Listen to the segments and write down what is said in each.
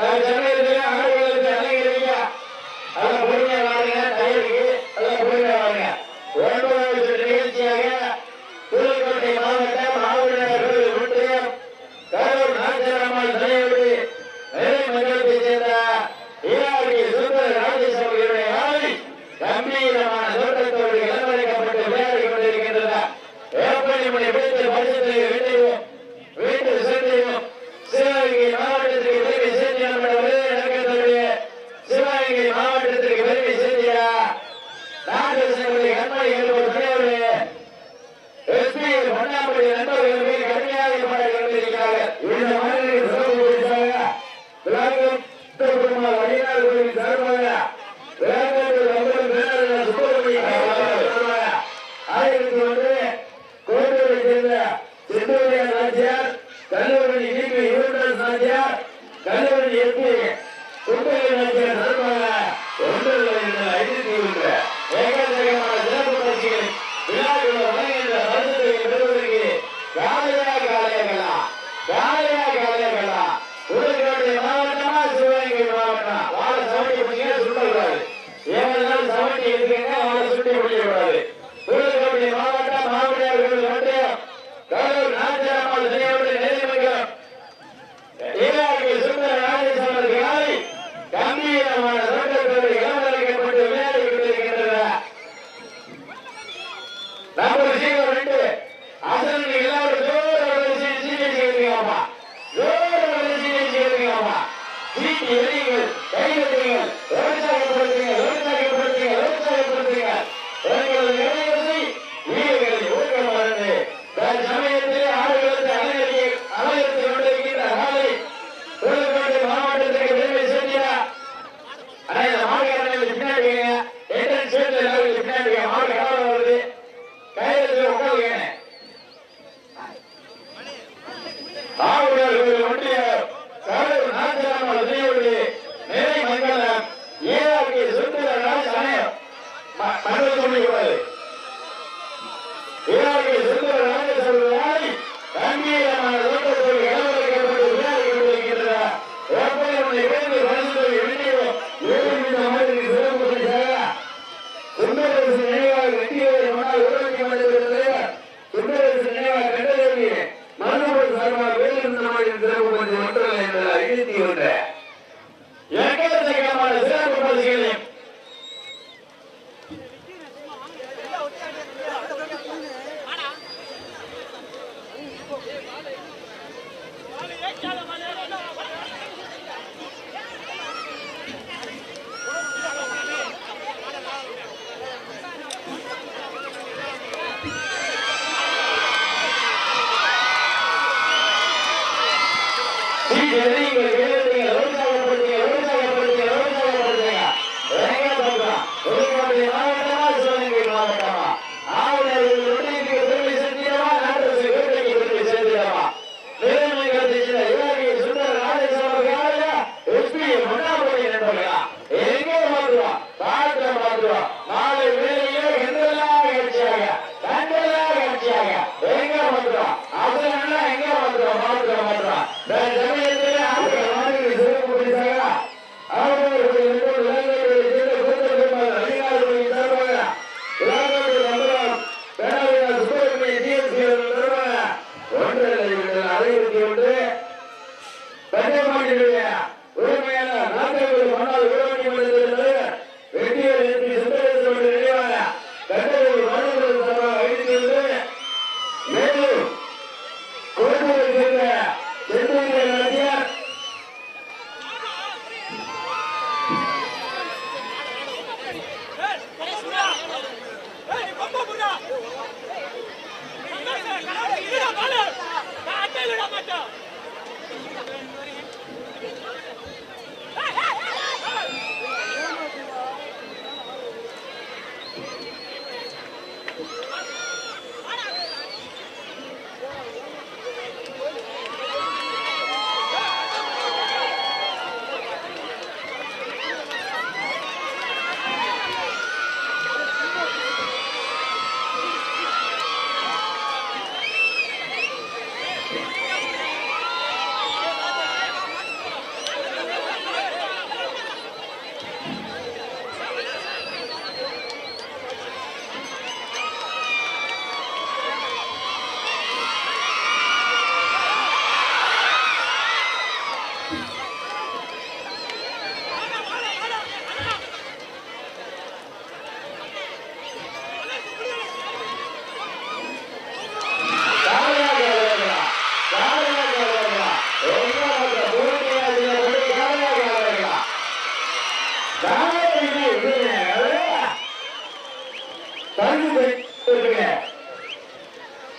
Thank you. நம்ம விஷயம் আর என்ற விடுற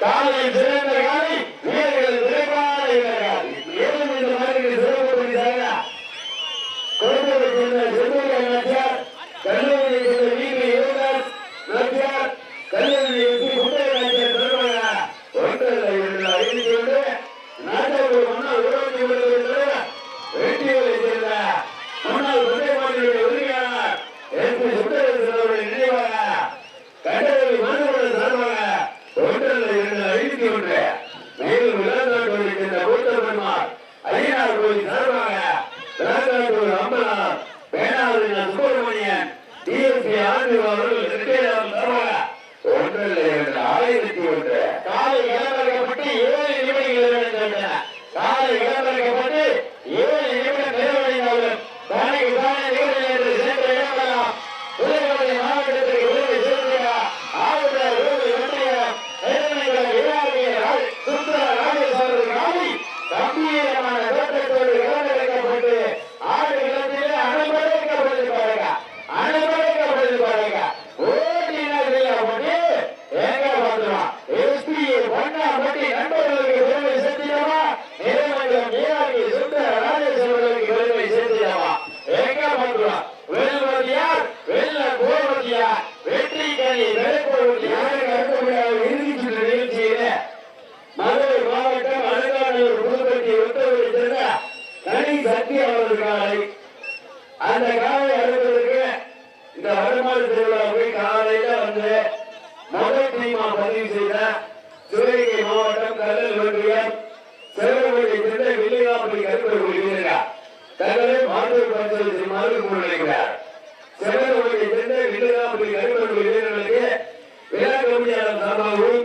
காலையில் சிறந்த சக்தி அவரது காலை அந்த காலை அறுப்பதற்கு இந்த வடமாடு திருவிழாவுக்கு காலையில வந்து முதல் டீமா பதிவு செய்த சிவகங்கை மாவட்டம் கடல் ஒன்றியம் சிவகங்கை திட்ட வில்லியாப்படி கருப்பை வீரர்கள் தங்களை மாநில பரிசோதனை செய்யுமாறு கூறியிருக்கிறார் சிவகங்கை திட்ட வில்லியாப்படி கருப்பை வீரர்களுக்கு விழா கமிட்டியாளர் சார்பாகவும்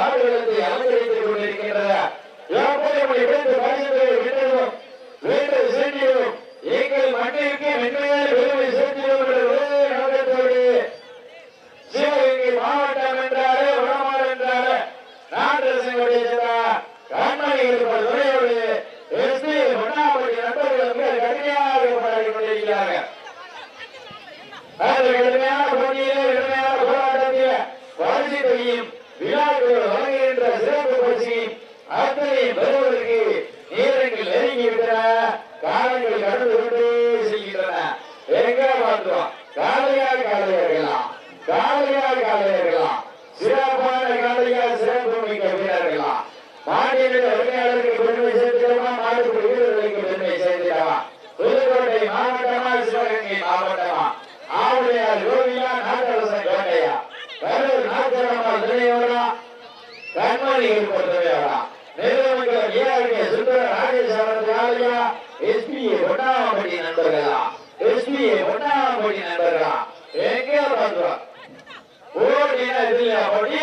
ஆடுகளுக்கு அமைய தம்பி ஒன்னாம் படி நண்பர்களா? எங்கே பண்றோம் ஓடி இல்லையா ஓடி